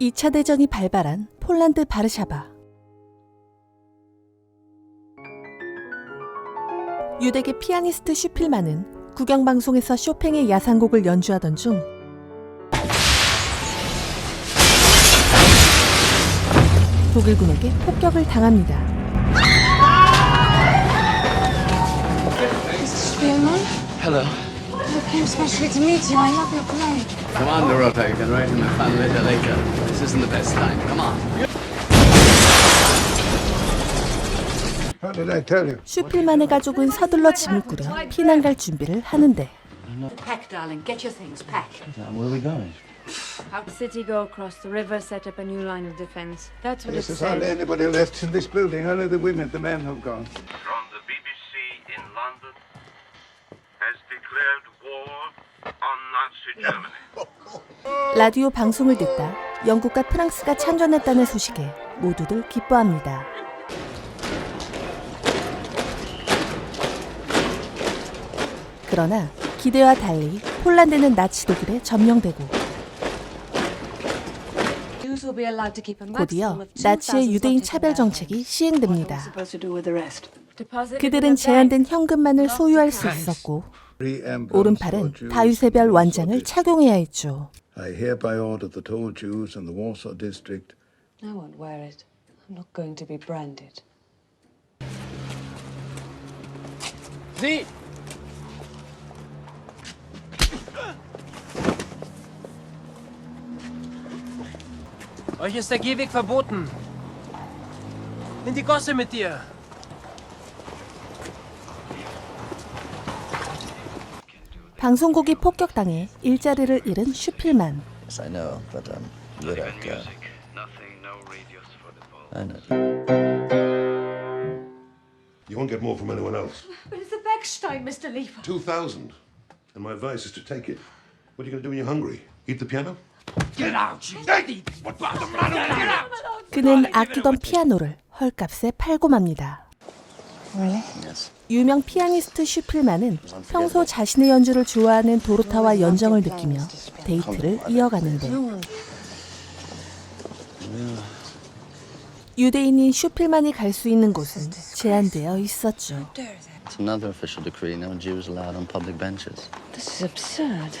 2차 대전이 발발한 폴란드 바르샤바. 유대계 피아니스트 슈필만은 국영방송에서 쇼팽의 야상곡을 연주하던 중 독일군에게 폭격을 당합니다. Hello. I came especially to meet you. I love your playing. Come on, Europa. You can write in the fan letter later. This isn't the best time. Come on. What did I tell you? 슈필만의 가족은 서둘러 짐을 꾸려 피난 갈 준비를 하는데 Pack, darling. Get your things. Pack. where are we going? Out the city, go across the river, set up a new line of defense. That's what This it is hardly said. anybody left in this building. Only the women. The men have gone. from the BBC in London has declared 라디오 방송을 듣다 영국과 프랑스가 참전했다는 소식에 모두들 기뻐합니다. 그러나 기대와 달리 폴란드는 나치 독일에 점령되고 Jews will be allowed to keep a 곧이어 나치의 2,000 유대인 차별. 정책이 시행됩니다. Supposed to do with the rest. Deposit it 그들은. 제한된 현금만을 소유할 수 있었고 오른팔은 다윗의별 the Warsaw 완장을. 착용해야 했죠. I hereby order that all Jews in the Warsaw district I won't wear it. I'm not going to be branded. Sie! Euch ist der Gehweg verboten. In die Gosse mit dir. 방송국이 폭격당해 일자리를 잃은 슈필만. Yes, I know, but um, that radios for the ball. I know. You won't get more from anyone else. But it's a Beckstein, Mr. Liefer. 2,000. And my advice is to take it. What are you going to do when you're hungry? Eat the piano? 그는 아끼던 피아노를 헐값에 팔고 맙니다. Yes. 유명 피아니스트 슈필만은 평소 자신의 연주를 좋아하는 도로타와 연정을 느끼며 데이트를 이어가는데 유대인인 슈필만이 갈 수 있는 곳은 제한되어 있었죠. It's another official decree. No Jews allowed on public benches. This is absurd.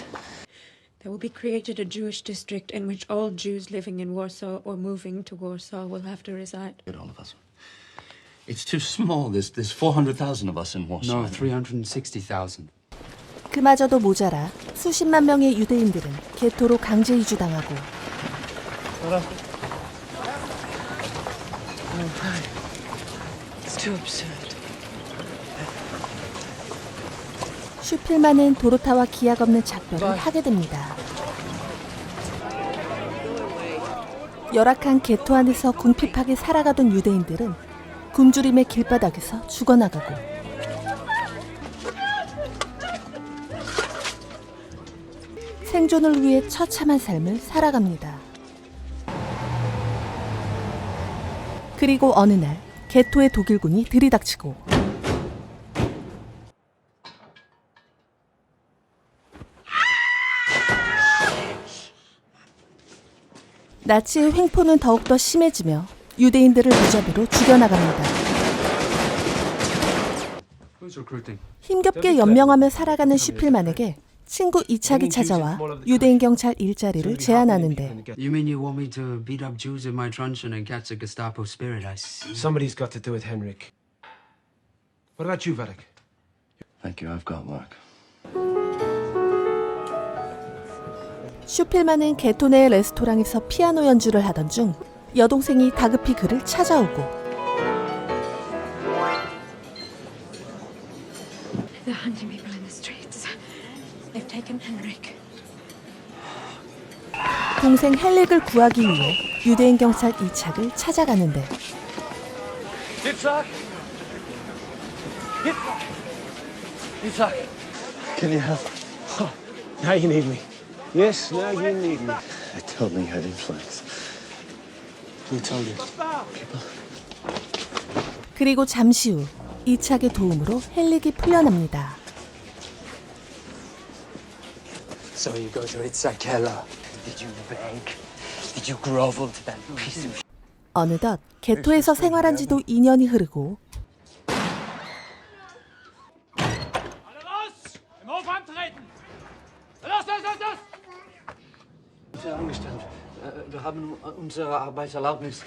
There will be created a Jewish district in which all Jews living in Warsaw or moving to Warsaw will have to reside. Good, all of us. It's too small. There's there's 400,000 of us in Warsaw. No, 360,000. 그마저도 모자라 수십만 명의 유대인들은 게토로 강제 이주당하고 It's too absurd. 슈필만은 도로타와 기약 없는 작별을 하게 됩니다. 열악한 게토 안에서 궁핍하게 살아가던 유대인들은 굶주림의 길바닥에서 죽어나가고 생존을 위해 처참한 삶을 살아갑니다. 그리고 어느 날 게토의 독일군이 들이닥치고 나치의 횡포는 더욱더 심해지며 유대인들을 무자비로 죽여나갑니다. 힘겹게 연명하며 살아가는 슈필만에게 친구 이착이 찾아와 유대인 경찰 일자리를 제안하는데 You mean you want me to beat up Jews in my truncheon and catch the Gestapo spirit? I see. Somebody's got to do it, Henrik. What about you, Vedek? Thank you. I've got work. 슈필만은 게토 내 레스토랑에서 피아노 연주를 하던 중 여동생이 다급히 그를 찾아오고 They're hunting people in the streets. They've taken Henrik. 동생 헬릭을 구하기 위해 유대인 경찰 이착을 찾아가는데 Yitzhak! Yitzhak! Can you help? Now you need me. Yes, now you need me. Me you had influence. You? 그리고 잠시 후 이착의 도움으로 헬릭이 풀려납니다. So you go to Yitzhak Keller. Did you beg? Did you grovel to that piece of 어느덧 개토에서 생활한 지도 2년이 흐르고 Alle wir haben unsere Arbeitserlaubnis.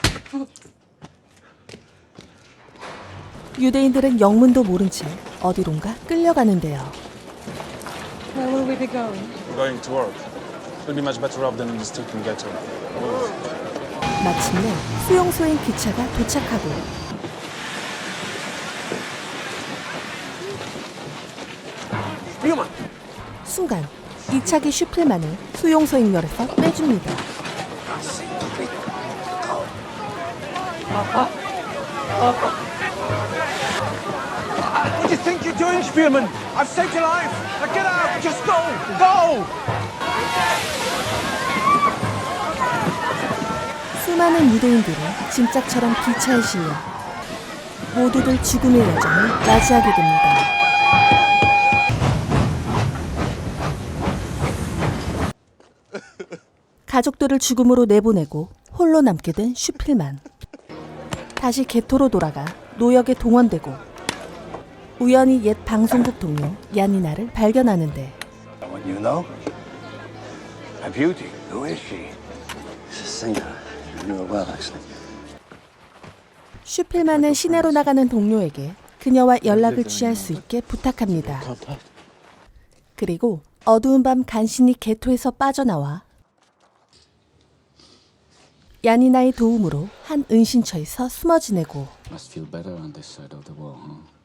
유대인들은 영문도 모른 채 어디론가 끌려가는데요. Where will we be going? Going to work. We'll be much better off than in the stinking ghetto. 마침내 수용소인 기차가 도착하고 순간 이 차기 슈플만을 수용소 인열에서 빼줍니다. What do you think you're doing, Spielman? I've saved your life! Now get out! Just go! Go! 수많은 유대인들은 짐짝처럼 기차에 실려 모두들 죽음의 여정을 맞이하게 됩니다. 가족들을 죽음으로 내보내고 홀로 남게 된 슈필만. 다시 개토로 돌아가 노역에 동원되고 우연히 옛 방송국 동료 야니나를 발견하는데 Someone you know? A beauty. Who is she? She's a singer. I knew her well, actually. 슈필만은 시내로 나가는 동료에게 그녀와 연락을 취할 수 있게 부탁합니다. 그리고 어두운 밤 간신히 개토에서 빠져나와 야니나의 도움으로 한 은신처에서 숨어 지내고 Must feel better on this side of the wall, huh?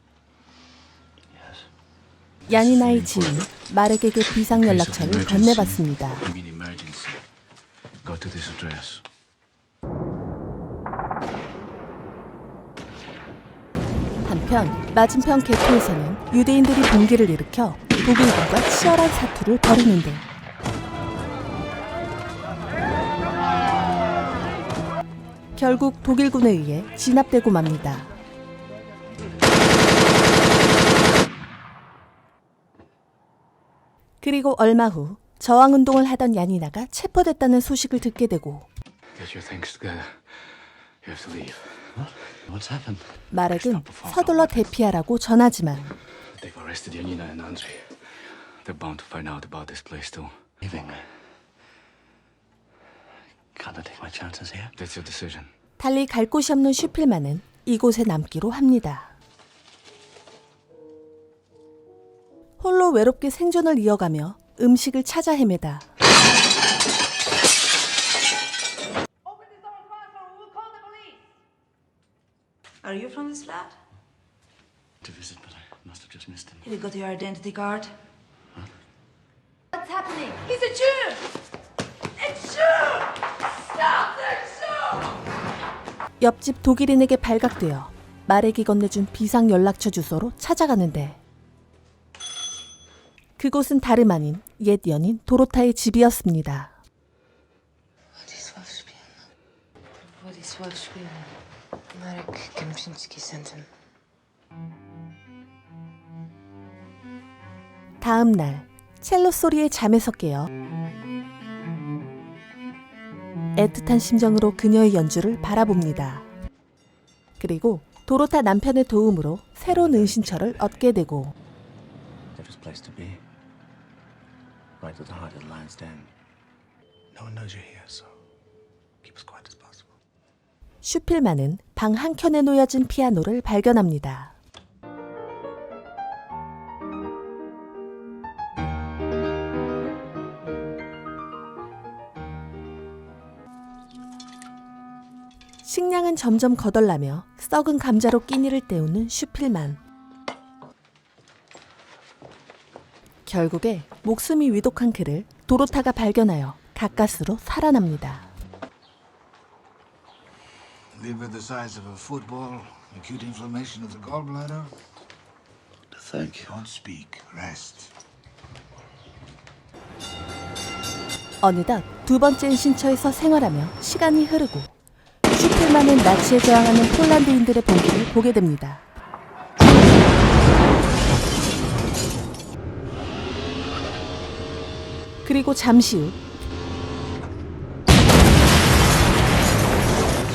야니나의 지인 마렉에게 비상 연락처를 건네받습니다. mean emergency. Go to this address. 한편 맞은편 개토에서는 유대인들이 봉기를 일으켜 독일군과 치열한 사투를 벌이는데 결국 독일군에 의해 진압되고 맙니다. 그리고 얼마 후 저항 운동을 하던 야니나가 체포됐다는 소식을 듣게 되고 Get your things together. You have to leave. What's happened? 마렉은 서둘러 대피하라고 전하지만 They've arrested Yanina and Andrei. They're bound to find out about this place too. Leaving. That's your decision. 달리 갈 곳이 없는 슈필만은 이곳에 남기로 합니다. 홀로 외롭게 생존을 이어가며 음식을 찾아 헤매다 Are you from this flat? To visit, but I must have just missed him. Have you got your identity card? What's happening? He's a Jew! A Jew! Stop the Jew! 옆집 독일인에게 발각되어 마렉이 건네준 비상 연락처 주소로 찾아가는데 그곳은 다름 아닌 옛 연인 도로타의 집이었습니다. Him. 다음 날 첼로 소리에 잠에서 깨어 애틋한 심정으로 그녀의 연주를 바라봅니다. 그리고 도로타 남편의 도움으로 새로운 은신처를 얻게 되고. 슈필만은 방 한켠에 놓여진 피아노를 발견합니다. 점점 거덜나며 썩은 감자로 끼니를 때우는 슈필만. 결국에 목숨이 위독한 그를 도로타가 발견하여 가까스로 살아납니다. Liver the size of a football, acute inflammation of the gallbladder. To think. Don't speak. Rest. 어느덧 두 번째 은신처에서 생활하며 시간이 흐르고 슈필만은 나치에 저항하는 폴란드인들의 봉기를 보게 됩니다. 그리고 잠시 후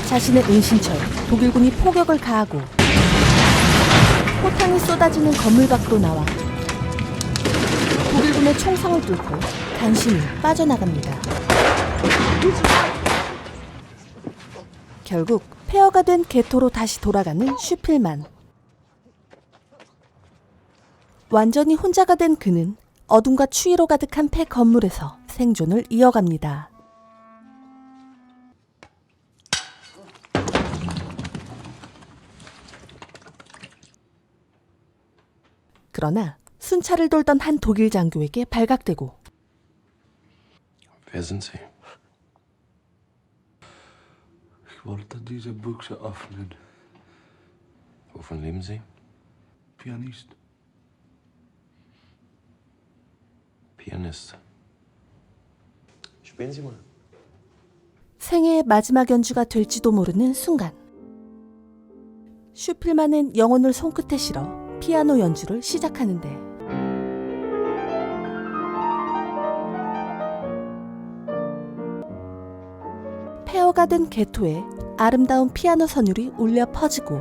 자신의 은신처에 독일군이 포격을 가하고 포탄이 쏟아지는 건물 밖으로 나와 독일군의 총성을 뚫고 간신히 빠져나갑니다. 결국 폐허가 된 개토로 다시 돌아가는 슈필만. 완전히 혼자가 된 그는 어둠과 추위로 가득한 폐 건물에서 생존을 이어갑니다. 그러나 순찰을 돌던 한 독일 장교에게 발각되고? Ich wollte diese Büchse öffnen. Wovon leben Sie? Pianist. Pianist. Spielen Sie mal. 생애의 마지막 연주가 될지도 모르는 순간 슈필만은 영혼을 손끝에 실어 피아노 연주를 시작하는데 폐허가 된 개토에 아름다운 피아노 선율이 울려 퍼지고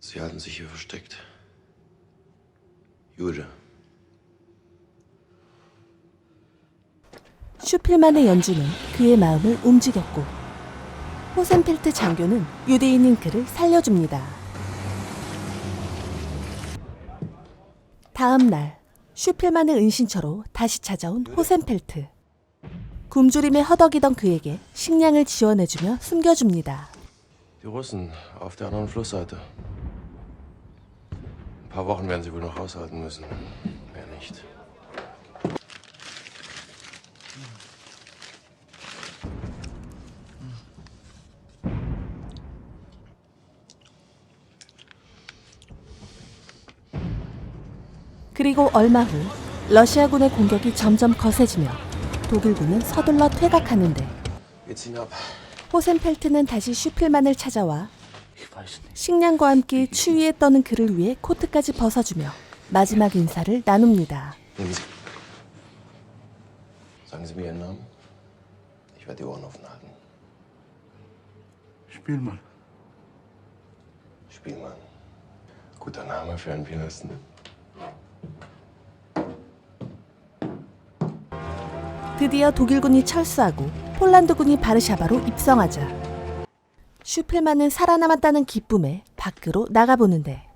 Sie halten sich hier versteckt. Jude. 슈필만의 연주는 그의 마음을 움직였고 호센펠트 장교는 유대인인 그를 살려줍니다. 다음 날 슈필만의 은신처로 다시 찾아온 호센펠트. 굶주림에 허덕이던 그에게 식량을 지원해주며 숨겨줍니다. Anderen Flussseite. Ein paar Wochen werden sie wohl noch aushalten müssen. Mehr nicht. 그리고 얼마 후 러시아군의 공격이 점점 거세지며 독일군은 서둘러 퇴각하는데. 호센펠트는 다시 슈필만을 찾아와 식량과 함께 추위에 떠는 그를 위해 코트까지 벗어주며 마지막 인사를 나눕니다. Sagen Sie mir Ihren Namen. Ich werde die Ohren offen halten. Spielmann. Spielmann. Guter Name für einen Pianisten. 드디어 독일군이 철수하고 폴란드군이 바르샤바로 입성하자 슈필만은 살아남았다는 기쁨에 밖으로 나가보는데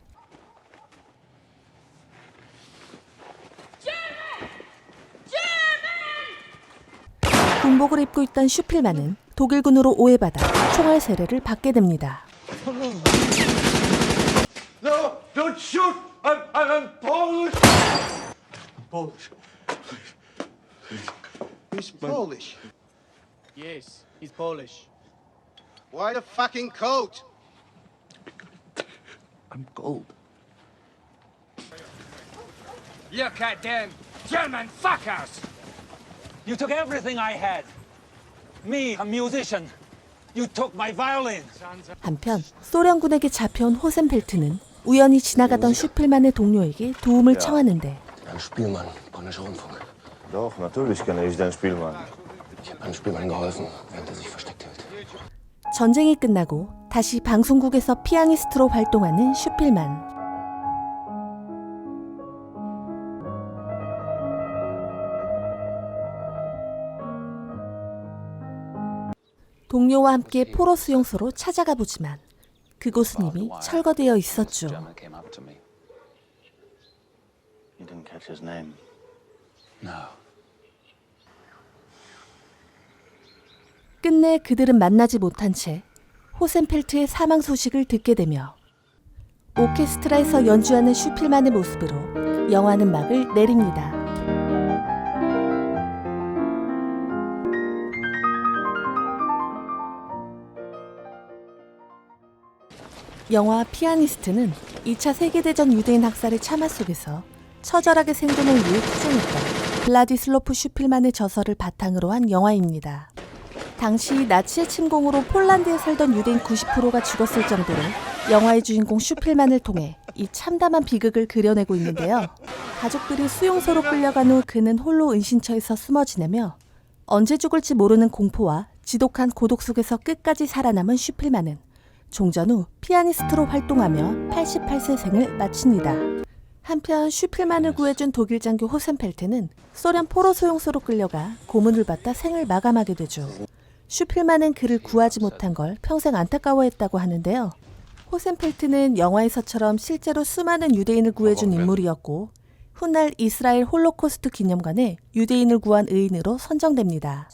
군복을 입고 있던 슈필만은 독일군으로 오해받아 총알 세례를 받게 됩니다. No, don't shoot! I'm, I'm, I'm Polish! Polish. He's Polish. Yes, he's Polish. Why the fucking coat? I'm cold. Look at them German fuckers! You took everything I had. Me, a musician. You took my violin. 한편 소련군에게 잡혀온 호센펠트는 우연히 지나가던 슈필만의 동료에게 도움을 청하는데 Ein Spielmann, polnischer Rundfunk. Doch, natürlich kenne ich den Spielmann. Ich habe einem Spielmann geholfen, während er sich versteckt hält. 전쟁이 끝나고 다시 방송국에서 피아니스트로 활동하는 슈필만. 동료와 함께 포로 수용소로 찾아가 보지만 그곳은 이미 철거되어 있었죠. You didn't catch his name. No. 끝내 그들은 만나지 못한 채 호센펠트의 사망 소식을 듣게 되며 오케스트라에서 연주하는 슈필만의 모습으로 영화는 막을 내립니다. 영화 피아니스트는 2차 세계대전 유대인 학살의 참화 속에서 처절하게 생존을 위해 투쟁했던 블라디슬로프 슈필만의 저서를 바탕으로 한 영화입니다. 당시 나치의 침공으로 폴란드에 살던 유대인 90%가 죽었을 정도로 영화의 주인공 슈필만을 통해 이 참담한 비극을 그려내고 있는데요. 가족들이 수용소로 끌려간 후 그는 홀로 은신처에서 숨어 지내며 언제 죽을지 모르는 공포와 지독한 고독 속에서 끝까지 살아남은 슈필만은 종전 후 피아니스트로 활동하며 88세 생을 마칩니다. 한편 슈필만을 구해준 독일 장교 호센펠트는 소련 포로 소용소로 끌려가 고문을 받다 생을 마감하게 되죠. 슈필만은 그를 구하지 못한 걸 평생 안타까워했다고 하는데요. 호센펠트는 영화에서처럼 실제로 수많은 유대인을 구해준 인물이었고 훗날 이스라엘 홀로코스트 기념관에 유대인을 구한 의인으로 선정됩니다.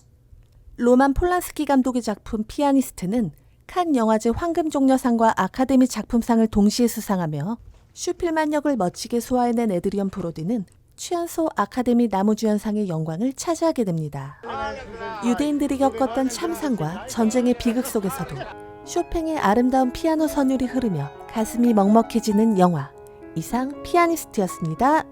로만 폴란스키 감독의 작품 피아니스트는 칸 영화제 황금종려상과 아카데미 작품상을 동시에 수상하며 슈필만 역을 멋지게 소화해낸 에드리언 브로디는 취연소 아카데미 나무주연상의 영광을 차지하게 됩니다. 유대인들이 겪었던 참상과 전쟁의 비극 속에서도 쇼팽의 아름다운 피아노 선율이 흐르며 가슴이 먹먹해지는 영화 이상 피아니스트였습니다.